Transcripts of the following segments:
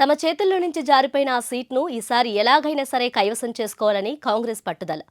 తమ చేతుల్లో నుంచి జారిపోయిన ఆ సీట్ను ఈసారి ఎలాగైనా సరే కైవసం చేసుకోవాలని కాంగ్రెస్ పట్టుదల.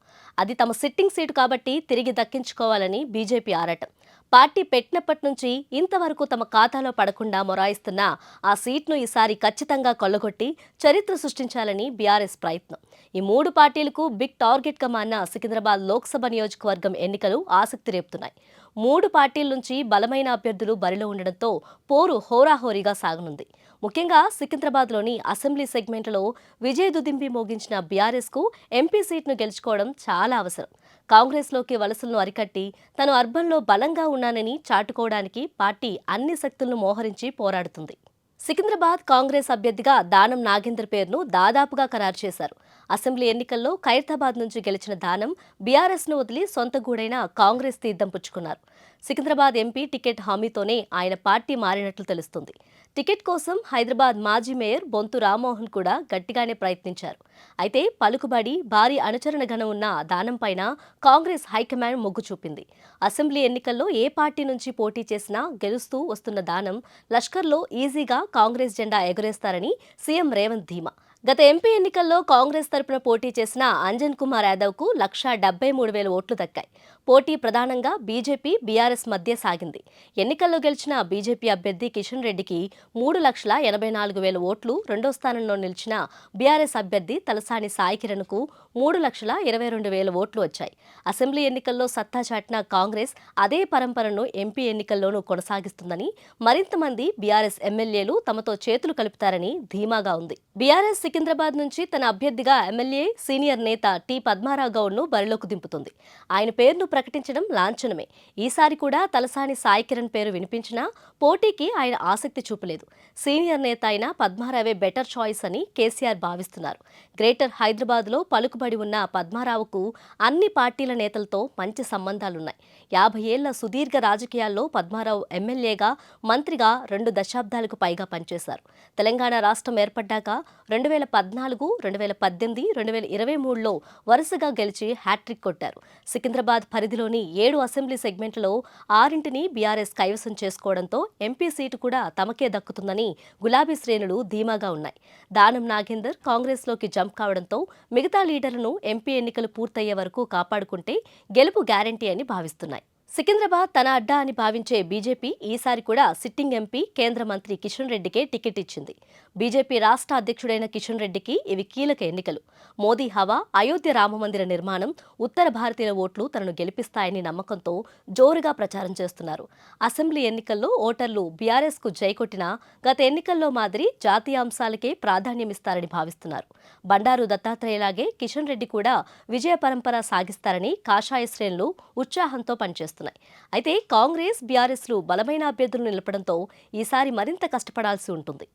అది తమ సిట్టింగ్ సీటు కాబట్టి తిరిగి దక్కించుకోవాలని బీజేపీ ఆరాటం. పార్టీ పెట్టినప్పటి నుంచి ఇంతవరకు తమ ఖాతాలో పడకుండా మొరాయిస్తున్న ఆ సీట్ను ఈసారి ఖచ్చితంగా కొల్లగొట్టి చరిత్ర సృష్టించాలని బీఆర్ఎస్ ప్రయత్నం. ఈ మూడు పార్టీలకు బిగ్ టార్గెట్గా మారిన సికింద్రాబాద్ లోక్సభ నియోజకవర్గం ఎన్నికలు ఆసక్తి రేపుతున్నాయి. మూడు పార్టీల నుంచి బలమైన అభ్యర్థులు బరిలో ఉండడంతో పోరు హోరాహోరీగా సాగనుంది. ముఖ్యంగా సికింద్రాబాద్లోని అసెంబ్లీ సెగ్మెంట్లో విజయ్ దుదింపి మోగించిన బీఆర్ఎస్కు ఎంపీ సీట్ను గెలుచుకోవడం చాలా అవసరం. కాంగ్రెస్లోకి వలసలను అరికట్టి తను అర్బన్లో బలంగా ఉన్నానని చాటుకోవడానికి పార్టీ అన్ని శక్తులను మోహరించి పోరాడుతుంది. సికింద్రాబాద్ కాంగ్రెస్ అభ్యర్థిగా దానం నాగేందర్ పేరును దాదాపుగా ఖరారు చేశారు. అసెంబ్లీ ఎన్నికల్లో ఖైరతాబాద్ నుంచి గెలిచిన దానం బీఆర్ఎస్ను వదిలి సొంత గూడైన కాంగ్రెస్ తీర్థం పుచ్చుకున్నారు. సికింద్రాబాద్ ఎంపీ టికెట్ హామీతోనే ఆయన పార్టీ మారినట్లు తెలుస్తుంది. టికెట్ కోసం హైదరాబాద్ మాజీ మేయర్ బొంతు రామ్మోహన్ కూడా గట్టిగానే ప్రయత్నించారు. అయితే పలుకుబడి భారీ అనుచరణ ఘనం ఉన్న దానం పైన కాంగ్రెస్ హైకమాండ్ మొగ్గు చూపింది. అసెంబ్లీ ఎన్నికల్లో ఏ పార్టీ నుంచి పోటీ చేసినా గెలుస్తూ వస్తున్న దానం లష్కర్లో ఈజీగా కాంగ్రెస్ జెండా ఎగురేస్తారని సీఎం రేవంత్ ధీమా గత ఎంపీ ఎన్నికల్లో కాంగ్రెస్ తరపున పోటీ చేసిన అంజన్ కుమార్ యాదవ్కు లక్షా డెబ్బై మూడు వేల ఓట్లు దక్కాయి. పోటీ ప్రధానంగా బీజేపీ బీఆర్ఎస్ మధ్య సాగింది. ఎన్నికల్లో గెలిచిన బీజేపీ అభ్యర్థి కిషన్ రెడ్డికి మూడు లక్షల ఎనభై నాలుగు వేల ఓట్లు రెండో స్థానంలో నిలిచిన బీఆర్ఎస్ అభ్యర్థి తలసాని సాయి కిరణ్కు మూడు లక్షల ఇరవై రెండు వేల ఓట్లు వచ్చాయి. అసెంబ్లీ ఎన్నికల్లో సత్తా చాటిన కాంగ్రెస్ అదే పరంపరను ఎంపీ ఎన్నికల్లోనూ కొనసాగిస్తుందని మరింత మంది బీఆర్ఎస్ ఎమ్మెల్యేలు తమతో చేతులు కలుపుతారని ధీమాగా ఉంది. బీఆర్ఎస్ సికింద్రాబాద్ నుంచి తన అభ్యర్థిగా ఎమ్మెల్యే సీనియర్ నేత టి పద్మారావు గౌడ్ను బరిలోకి దింపుతుంది. ఆయన పేరును ప్రకటించడం లాంఛనమే. ఈసారి కూడా తలసాని సాయి కిరణ్ పేరు వినిపించినా పోటీకి ఆయన ఆసక్తి చూపలేదు. సీనియర్ నేత అయిన పద్మారావే బెటర్ చాయిస్ అని కేసీఆర్ భావిస్తున్నారు. గ్రేటర్ హైదరాబాద్లో పలుకుబడి ఉన్న పద్మారావుకు అన్ని పార్టీల నేతలతో మంచి సంబంధాలున్నాయి. యాభై ఏళ్ళ సుదీర్ఘ రాజకీయాల్లో పద్మారావు ఎమ్మెల్యేగా మంత్రిగా రెండు దశాబ్దాలకు పైగా పనిచేశారు. తెలంగాణ రాష్ట్రం ఏర్పడ్డాక రెండు వేల పద్నాలుగు రెండు వేల పద్దెనిమిది రెండు వేల ఇరవై మూడులో వరుసగా గెలిచి హ్యాట్రిక్ కొట్టారు. సికింద్రాబాద్ పరిధిలోని ఏడు అసెంబ్లీ సెగ్మెంట్లలో ఆరింటిని బీఆర్ఎస్ కైవసం చేసుకోవడంతో ఎంపీ సీటు కూడా తమకే దక్కుతుందని గులాబీ శ్రేణులు ధీమాగా ఉన్నాయి. దానం నాగేందర్ కాంగ్రెస్లోకి జంప్ కావడంతో మిగతా లీడర్లను ఎంపీ ఎన్నికలు పూర్తయ్యే వరకు కాపాడుకుంటే గెలుపు గ్యారంటీ అని భావిస్తున్నాయి. సికింద్రాబాద్ తన అడ్డా అని భావించే బీజేపీ ఈసారి కూడా సిట్టింగ్ ఎంపీ కేంద్ర మంత్రి కిషన్ రెడ్డికే టికెట్ ఇచ్చింది. బీజేపీ రాష్ట్ర అధ్యక్షుడైన కిషన్ రెడ్డికి ఇవి కీలక ఎన్నికలు. మోదీ హవా అయోధ్య రామమందిర నిర్మాణం ఉత్తర భారతీయుల ఓట్లు తనను గెలిపిస్తాయని నమ్మకంతో జోరుగా ప్రచారం చేస్తున్నారు. అసెంబ్లీ ఎన్నికల్లో ఓటర్లు బీఆర్ఎస్కు జైకొట్టినా గత ఎన్నికల్లో మాదిరి జాతీయ అంశాలకే ప్రాధాన్యమిస్తారని భావిస్తున్నారు. బండారు దత్తాత్రేయలాగే కిషన్ రెడ్డి కూడా విజయ పరంపర సాగిస్తారని కాషాయ శ్రేణులు ఉత్సాహంతో పనిచేస్తున్నారు. అయితే కాంగ్రెస్ బీఆర్ఎస్లు బలమైన అభ్యర్థులు నిలపడంతో ఈసారి మరింత కష్టపడాల్సి ఉంటుంది.